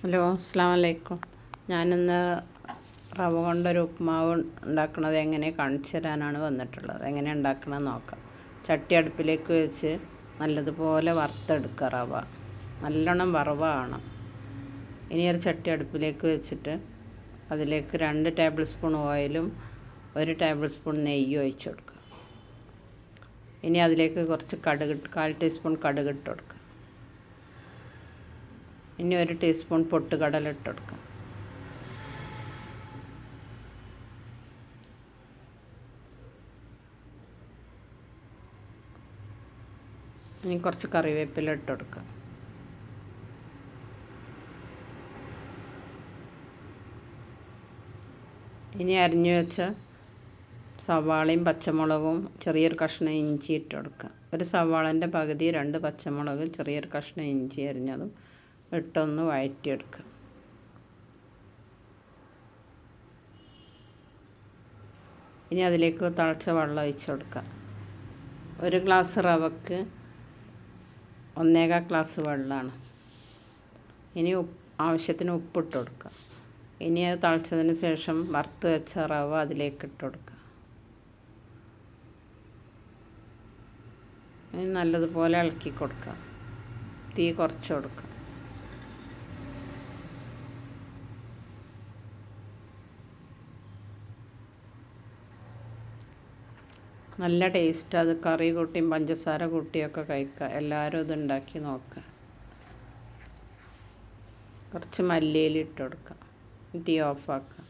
Hello അസ്സാം വലൈക്കും ഞാനിന്ന് റവ കൊണ്ടൊരു ഉപ്മാവ് ഉണ്ടാക്കുന്നത് എങ്ങനെ കാണിച്ചു തരാനാണ് വന്നിട്ടുള്ളത്. എങ്ങനെ ഉണ്ടാക്കണമെന്ന് നോക്കാം. ചട്ടി അടുപ്പിലേക്ക് വെച്ച് നല്ലതുപോലെ വറുത്തെടുക്കുക റവ. നല്ലോണം വറവാണ് ഇനി ഒരു ചട്ടി അടുപ്പിലേക്ക് വെച്ചിട്ട് അതിലേക്ക് രണ്ട് ടേബിൾ സ്പൂൺ ഓയിലും ഒരു ടേബിൾ സ്പൂൺ നെയ്യും ഒഴിച്ചു കൊടുക്കുക. ഇനി അതിലേക്ക് കുറച്ച് കടുക് കാൽ ടീസ്പൂൺ കടുക് ഇട്ട് കൊടുക്കുക. ഇനി ഒരു ടീസ്പൂൺ പൊട്ടുകടല ഇട്ട് കൊടുക്കാം. ഇനി കുറച്ച് കറിവേപ്പില ഇട്ട് കൊടുക്കാം. ഇനി അരിഞ്ഞു വെച്ച സവാളയും പച്ചമുളകും ചെറിയൊരു കഷ്ണം ഇഞ്ചി ഇട്ട് കൊടുക്കുക ഒരു സവാളന്റെ പകുതി രണ്ട് പച്ചമുളക് ചെറിയൊരു കഷ്ണം ഇഞ്ചി അരിഞ്ഞതും ഇട്ടൊന്ന് വഴറ്റിയെടുക്കുക. ഇനി അതിലേക്ക് തിളച്ച വെള്ളം ഒഴിച്ച് കൊടുക്കുക. ഒരു ഗ്ലാസ് റവക്ക് ഒന്നേകാൽ ഗ്ലാസ് വെള്ളമാണ്. ഇനി ഉപ്പ് ആവശ്യത്തിന് ഉപ്പിട്ട് കൊടുക്കുക. ഇനി അത് തിളച്ചതിന് ശേഷം വറുത്ത് വെച്ച റവ അതിലേക്ക് ഇട്ട് കൊടുക്കുക. ഇനി നല്ലതുപോലെ ഇളക്കി കൊടുക്കുക. തീ കുറച്ച് കൊടുക്കുക. നല്ല ടേസ്റ്റ്. അത് കറി കൂട്ടിയും പഞ്ചസാര കൂട്ടിയൊക്കെ കഴിക്കുക എല്ലാവരും ഇത് ഉണ്ടാക്കി നോക്കുക കുറച്ച് മല്ലിയിൽ ഇട്ട് കൊടുക്കുക തീ ഓഫാക്കുക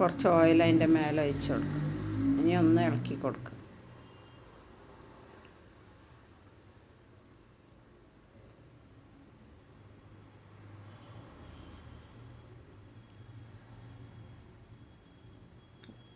കുറച്ച് ഓയിൽ അതിന്റെ മേലെ ഒഴിച്ച് കൊടുക്കുക ഇനി ഒന്ന് ഇളക്കി കൊടുക്കുക